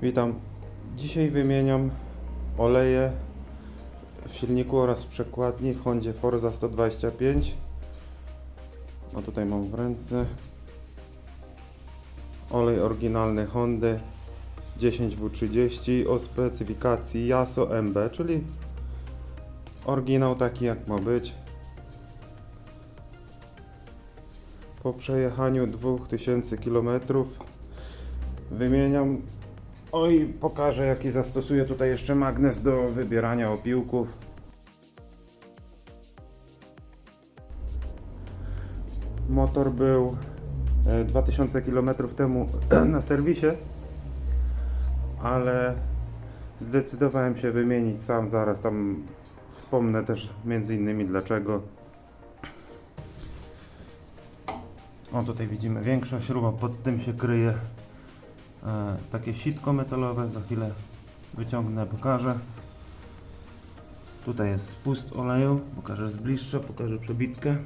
Witam. Dzisiaj wymieniam oleje w silniku oraz w przekładni w Hondzie Forza 125. No tutaj mam w ręce olej oryginalny Hondy 10W30 o specyfikacji Yaso MB, czyli oryginał taki jak ma być. Po przejechaniu 2000 km wymieniam Oj, pokażę jaki zastosuję tutaj jeszcze magnes do wybierania opiłków. Motor był e, 2000 km temu na serwisie, ale zdecydowałem się wymienić sam zaraz tam wspomnę też między innymi dlaczego. O tutaj widzimy większa śruba, pod tym się kryje e, takie sitko metalowe, za chwilę wyciągnę, pokażę. Tutaj jest spust oleju, pokażę z bliższa, pokażę przebitkę.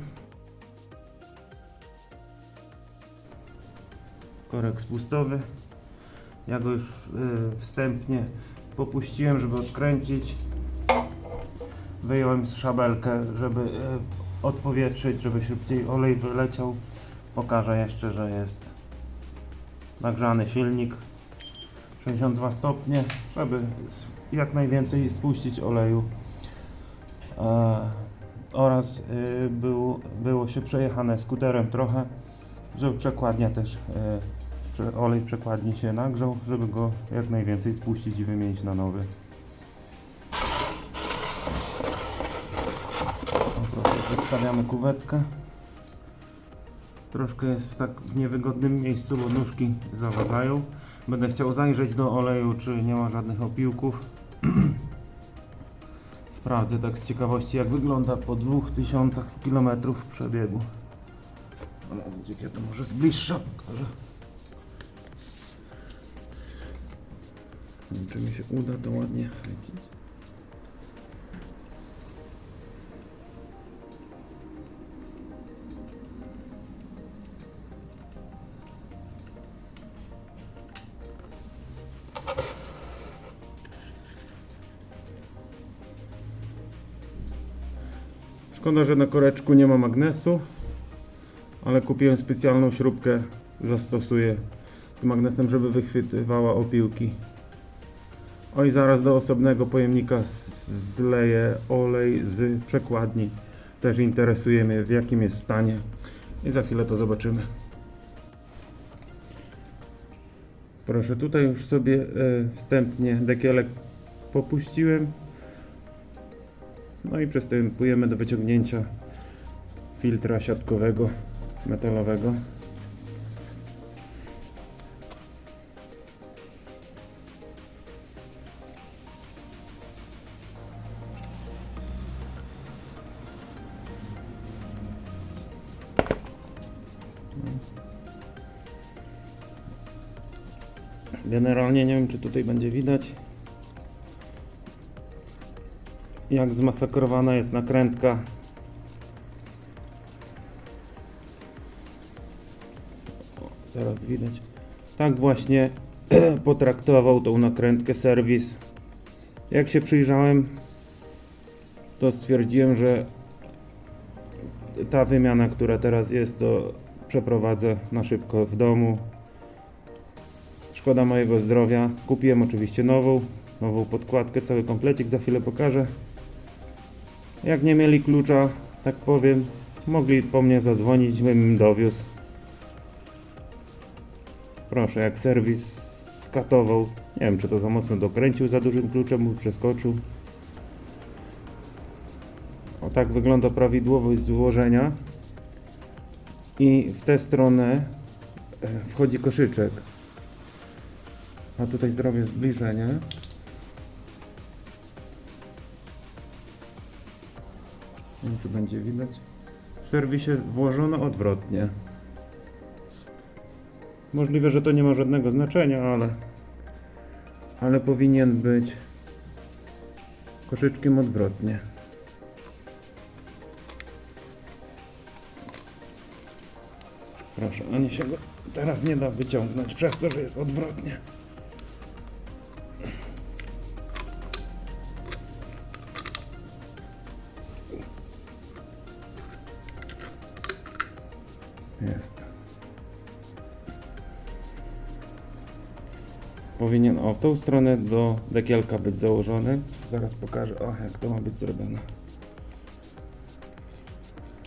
Korek spustowy. Ja go już y, wstępnie popuściłem, żeby odkręcić. Wyjąłem szabelkę, żeby y, odpowietrzyć, żeby szybciej olej wyleciał. Pokażę jeszcze, że jest nagrzany silnik 62 stopnie, żeby jak najwięcej spuścić oleju e, oraz y, był, było się przejechane skuterem trochę, żeby przekładnia też że olej przekładni się nagrzał, żeby go jak najwięcej spuścić i wymienić na nowy. Przedstawiamy kuwetkę. Troszkę jest w tak w niewygodnym miejscu, bo nóżki zawadzają. Będę chciał zajrzeć do oleju, czy nie ma żadnych opiłków. Sprawdzę tak z ciekawości, jak wygląda po 2000 km przebiegu. Momencik, ja to może z bliższa pokażę. Nie wiem, czy mi się uda to ładnie. Szkoda, że na koreczku nie ma magnesu, ale kupiłem specjalną śrubkę, zastosuję z magnesem, żeby wychwytywała opiłki. Oj, zaraz do osobnego pojemnika zleję olej z przekładni. Też interesuje mnie w jakim jest stanie i za chwilę to zobaczymy. Proszę, tutaj już sobie e, wstępnie dekielek popuściłem. No i przystępujemy do wyciągnięcia filtra siatkowego metalowego. Generalnie nie wiem, czy tutaj będzie widać, jak zmasakrowana jest nakrętka. O, teraz widać. Tak właśnie potraktował tą nakrętkę serwis. Jak się przyjrzałem, to stwierdziłem, że ta wymiana, która teraz jest, to przeprowadzę na szybko w domu. Szkoda mojego zdrowia. Kupiłem oczywiście nową, nową podkładkę, cały komplecik, za chwilę pokażę. Jak nie mieli klucza, tak powiem, mogli po mnie zadzwonić, bym im dowiózł. Proszę, jak serwis skatował, nie wiem czy to za mocno dokręcił za dużym kluczem, mu przeskoczył. O tak wygląda prawidłowość złożenia. I w tę stronę e, wchodzi koszyczek. A tutaj zrobię zbliżenie. Nie wiem, czy będzie widać. W serwisie włożono odwrotnie. Możliwe, że to nie ma żadnego znaczenia, ale ale powinien być koszyczkiem odwrotnie. Proszę, ani się go teraz nie da wyciągnąć przez to, że jest odwrotnie. Powinien o tą stronę do dekielka być założony. Zaraz pokażę, o jak to ma być zrobione.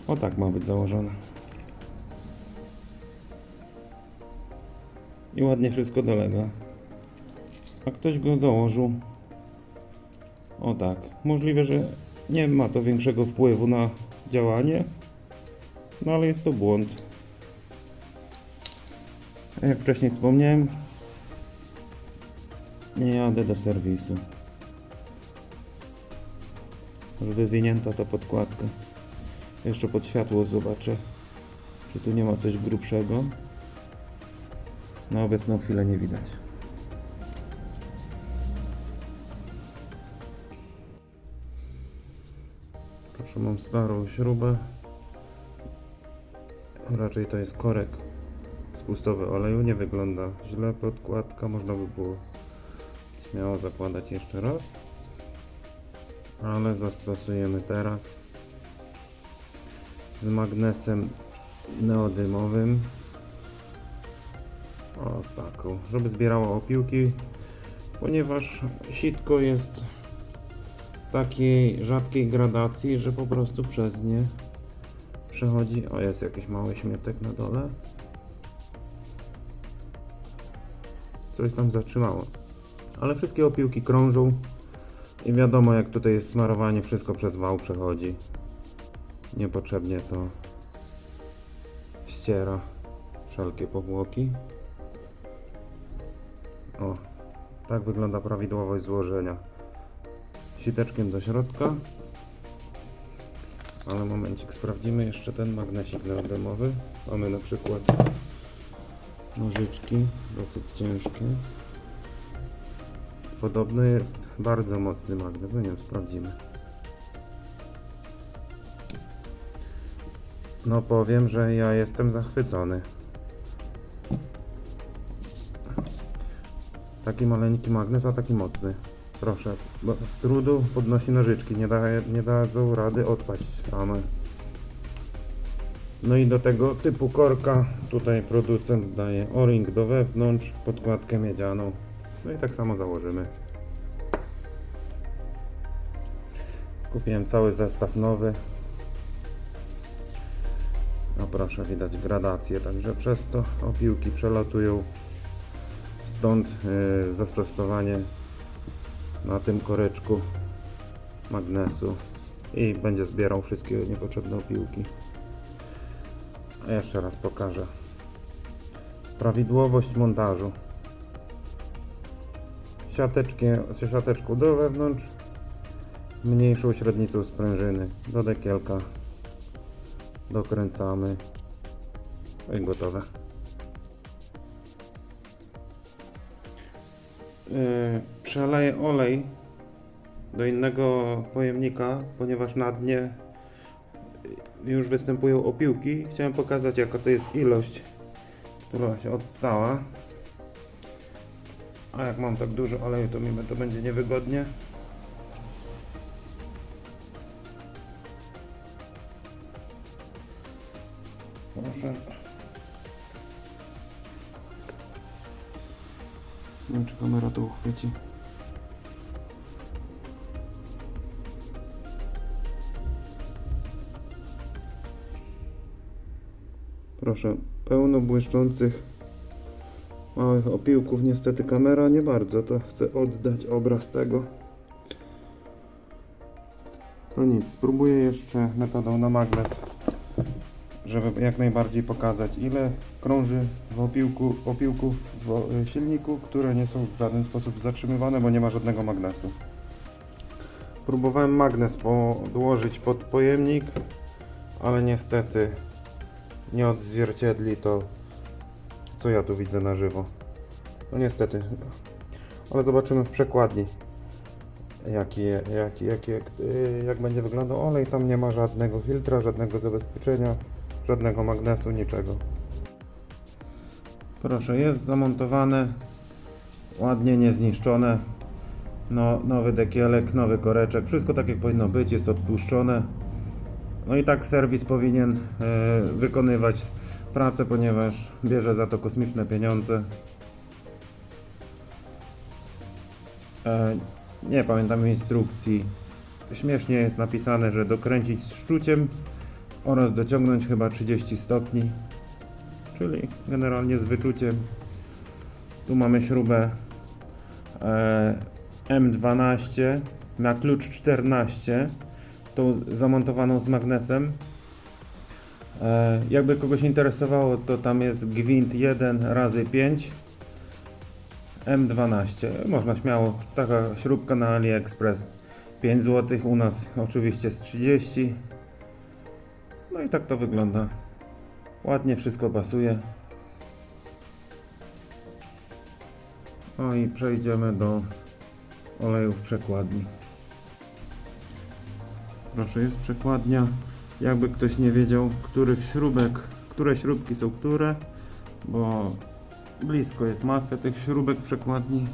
O tak ma być założone. I ładnie wszystko dolega. A ktoś go założył. O tak. Możliwe, że nie ma to większego wpływu na działanie. No ale jest to błąd. Jak wcześniej wspomniałem, nie jadę do serwisu. Już wywinięta ta podkładka. Jeszcze pod światło zobaczę, czy tu nie ma coś grubszego. Na obecną chwilę nie widać. Proszę, mam starą śrubę. Raczej to jest korek spustowy oleju. Nie wygląda źle podkładka. Można by było śmiało zakładać jeszcze raz. Ale zastosujemy teraz z magnesem neodymowym. O taką, żeby zbierało opiłki, ponieważ sitko jest takiej rzadkiej gradacji, że po prostu przez nie przechodzi. O, jest jakiś mały śmietek na dole. Coś tam zatrzymało. Ale wszystkie opiłki krążą i wiadomo jak tutaj jest smarowanie, wszystko przez wał przechodzi. Niepotrzebnie to ściera wszelkie powłoki. O, tak wygląda prawidłowość złożenia. Siteczkiem do środka. Ale momencik, sprawdzimy jeszcze ten magnesik neodymowy. Mamy na przykład nożyczki, dosyć ciężkie. Podobno jest bardzo mocny magnes, no nie wiem, sprawdzimy. No powiem, że ja jestem zachwycony. Taki maleńki magnes, a taki mocny. Proszę, bo z trudu podnosi nożyczki, nie, daje, nie dadzą rady odpaść same. No i do tego typu korka tutaj producent daje o-ring do wewnątrz, podkładkę miedzianą. No i tak samo założymy. Kupiłem cały zestaw nowy. No proszę, widać gradację, także przez to opiłki przelatują. Stąd yy, zastosowanie na tym koreczku magnesu i będzie zbierał wszystkie niepotrzebne opiłki. A jeszcze raz pokażę. Prawidłowość montażu. Siateczkę, siateczką do wewnątrz, mniejszą średnicą sprężyny do dekielka. Dokręcamy i gotowe. Yy, przeleję olej do innego pojemnika, ponieważ na dnie już występują opiłki. Chciałem pokazać jaka to jest ilość, która się odstała. A jak mam tak dużo oleju, to mi to będzie niewygodnie. Proszę. Nie wiem, czy kamera to uchwyci. Proszę, pełno błyszczących małych opiłków. Niestety kamera nie bardzo, to chcę oddać obraz tego. To nic, spróbuję jeszcze metodą na magnes, żeby jak najbardziej pokazać ile krąży w opiłku, opiłków w o- silniku, które nie są w żaden sposób zatrzymywane, bo nie ma żadnego magnesu. Próbowałem magnes podłożyć pod pojemnik, ale niestety nie odzwierciedli to, co ja tu widzę na żywo. No niestety, ale zobaczymy w przekładni, jaki, jaki, jaki, jak, y, jak będzie wyglądał olej. Tam nie ma żadnego filtra, żadnego zabezpieczenia, żadnego magnesu, niczego. Proszę, jest zamontowane, ładnie niezniszczone. No, nowy dekielek, nowy koreczek, wszystko tak jak powinno być, jest odtłuszczone. No i tak serwis powinien e, wykonywać pracę, ponieważ bierze za to kosmiczne pieniądze. E, nie pamiętam instrukcji. Śmiesznie jest napisane, że dokręcić z szczuciem oraz dociągnąć chyba 30 stopni, czyli generalnie z wyczuciem. Tu mamy śrubę e, M12 na klucz 14, tą zamontowaną z magnesem. E, jakby kogoś interesowało, to tam jest gwint 1 razy 5 M12. Można śmiało, taka śrubka na AliExpress 5 zł, u nas oczywiście z 30. No i tak to wygląda. Ładnie wszystko pasuje. No i przejdziemy do olejów przekładni. Proszę, jest przekładnia. Jakby ktoś nie wiedział, których śrubek, które śrubki są które, bo blisko jest masę tych śrubek przekładni.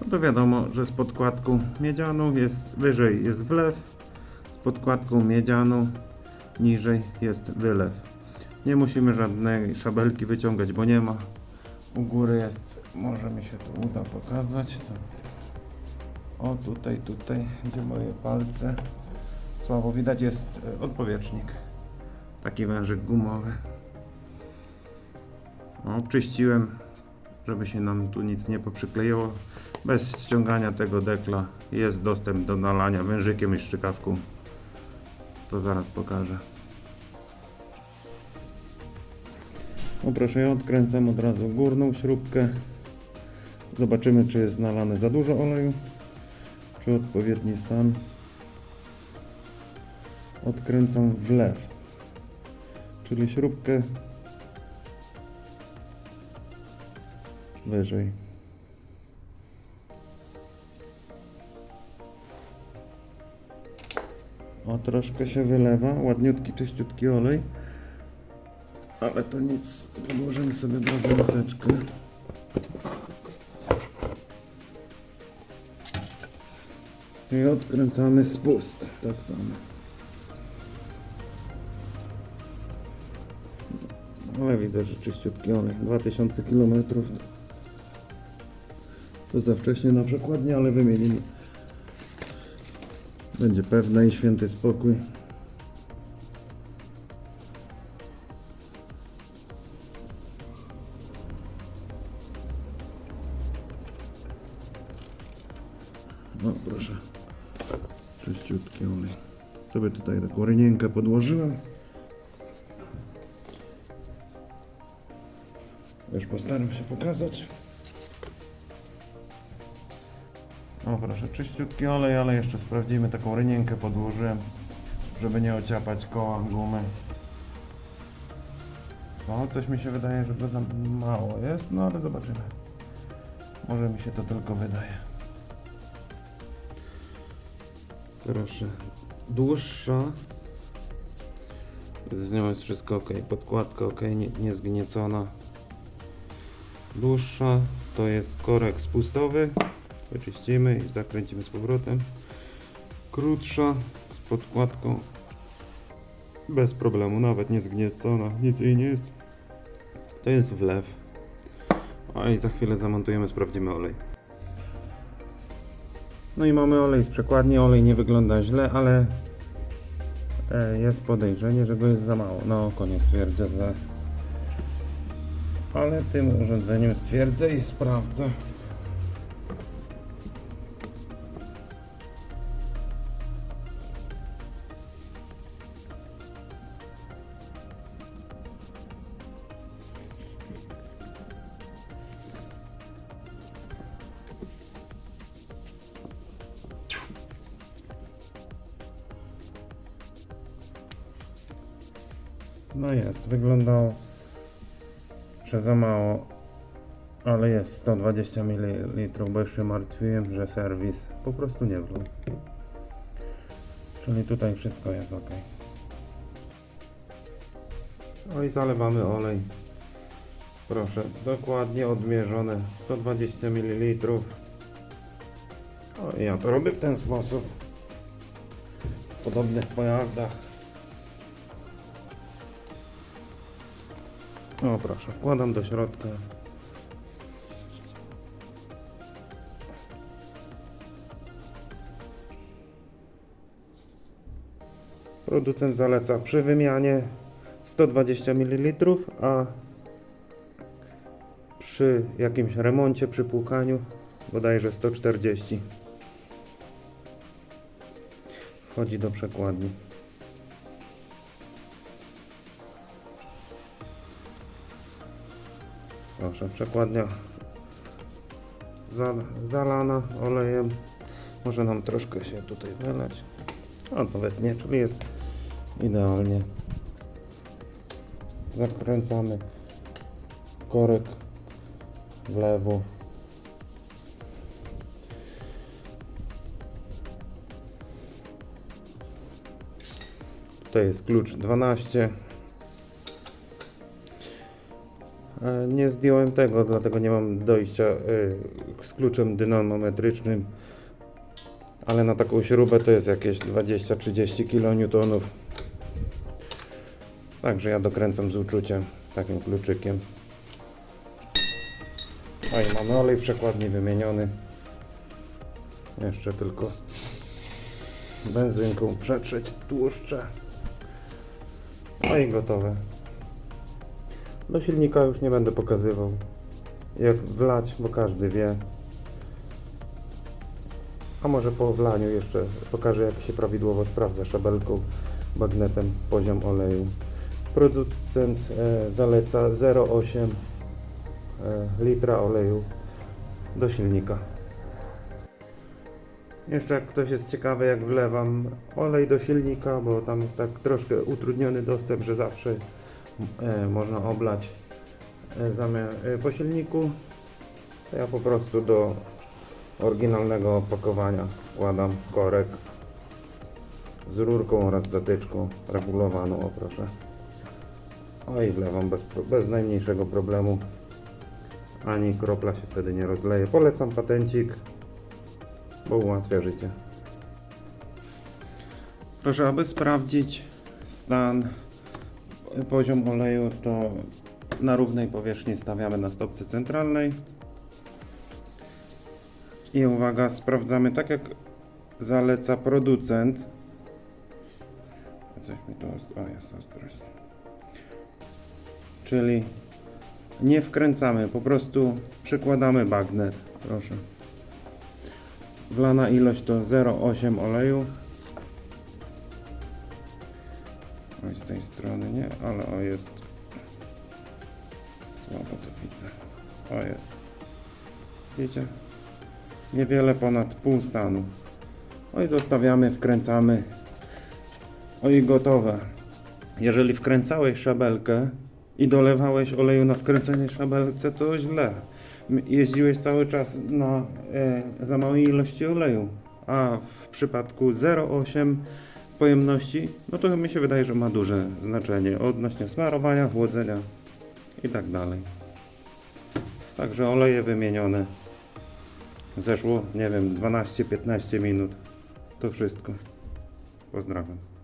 No to wiadomo, że z podkładką miedzianą jest wyżej jest wlew, z podkładką miedzianą niżej jest wylew. Nie musimy żadnej szabelki wyciągać, bo nie ma. U góry jest, może mi się tu uda pokazać. O tutaj, tutaj, gdzie moje palce. Słabo widać jest e, odpowietrznik. Taki wężyk gumowy. O, czyściłem, żeby się nam tu nic nie poprzykleiło. Bez ściągania tego dekla jest dostęp do nalania wężykiem i szczykawką. To zaraz pokażę. O proszę, ja odkręcam od razu górną śrubkę. Zobaczymy, czy jest nalane za dużo oleju, czy odpowiedni stan. Odkręcam w lew, czyli śrubkę wyżej. O, troszkę się wylewa, ładniutki, czyściutki olej. Ale to nic, podłożymy sobie razu miseczkę. I odkręcamy spust, tak samo. Ale widzę, że czyściutki olej, 2000 km. To za wcześnie na przekładnie, ale wymienimy. Będzie pewny i święty spokój. No proszę. Czyściutki olej. Sobie tutaj taką rynienkę podłożyłem. Już postaram się pokazać. O proszę, czyściutki olej, ale jeszcze sprawdzimy taką rynienkę podłożyłem, żeby nie ociapać koła gumy. No, coś mi się wydaje, że go za mało jest, no ale zobaczymy. Może mi się to tylko wydaje. Proszę, dłuższa. Z nią jest wszystko ok, podkładka ok, nie, nie zgniecona. Dłuższa to jest korek spustowy. Wyczyścimy i zakręcimy z powrotem. Krótsza z podkładką bez problemu, nawet nie zgniecona, nic jej nie jest. To jest wlew. A i za chwilę zamontujemy, sprawdzimy olej. No i mamy olej z przekładni. Olej nie wygląda źle, ale e, jest podejrzenie, że go jest za mało. Na oko nie stwierdzę, że... Ale tym urządzeniem stwierdzę i sprawdzę. Jest 120 ml, bo już się martwiłem, że serwis po prostu nie wlał. Czyli tutaj wszystko jest ok. No i zalewamy olej. Proszę, dokładnie odmierzone 120 ml. No i ja to robię w ten sposób. W podobnych pojazdach O proszę, wkładam do środka. Producent zaleca przy wymianie 120 ml, a przy jakimś remoncie, przy płukaniu bodajże 140 wchodzi do przekładni. Proszę, przekładnia za, zalana olejem. Może nam troszkę się tutaj wylać. A nawet nie, czyli jest idealnie. Zakręcamy korek w lewo. Tutaj jest klucz 12. E, Nie zdjąłem tego, dlatego nie mam dojścia e, z kluczem dynamometrycznym. Ale na taką śrubę to jest jakieś 20-30 kN. Także ja dokręcam z uczuciem takim kluczykiem. No i mamy olej przekładni wymieniony. Jeszcze tylko benzynką przetrzeć tłuszcze. No i gotowe. Do silnika już nie będę pokazywał jak wlać, bo każdy wie. A może po wlaniu jeszcze pokażę jak się prawidłowo sprawdza szabelką, bagnetem poziom oleju. Producent e, zaleca 0,8 e, litra oleju do silnika. Jeszcze jak ktoś jest ciekawy jak wlewam olej do silnika, bo tam jest tak troszkę utrudniony dostęp, że zawsze e, można oblać zamiast e, po silniku. To ja po prostu do oryginalnego opakowania wkładam korek z rurką oraz zatyczką regulowaną, o proszę. O i wlewam bez, bez najmniejszego problemu. Ani kropla się wtedy nie rozleje. Polecam patencik, bo ułatwia życie. Proszę, aby sprawdzić stan, e, poziom oleju, to na równej powierzchni stawiamy na stopce centralnej. I uwaga, sprawdzamy tak jak zaleca producent. Coś mi tu, o jest ostrość. Czyli nie wkręcamy, po prostu przykładamy bagnet, proszę. Wlana ilość to 0,8 oleju. Oj, z tej strony nie, ale o jest. Słabo to widzę. O jest. Widzicie? Niewiele ponad pół stanu. I zostawiamy, wkręcamy. O i gotowe. Jeżeli wkręcałeś szabelkę i dolewałeś oleju na wkręconej szabelce, to źle. Jeździłeś cały czas na e, za małej ilości oleju, a w przypadku 0,8 pojemności, no to mi się wydaje, że ma duże znaczenie odnośnie smarowania, chłodzenia i tak dalej. Także oleje wymienione. Zeszło, nie wiem, 12-15 minut. To wszystko. Pozdrawiam.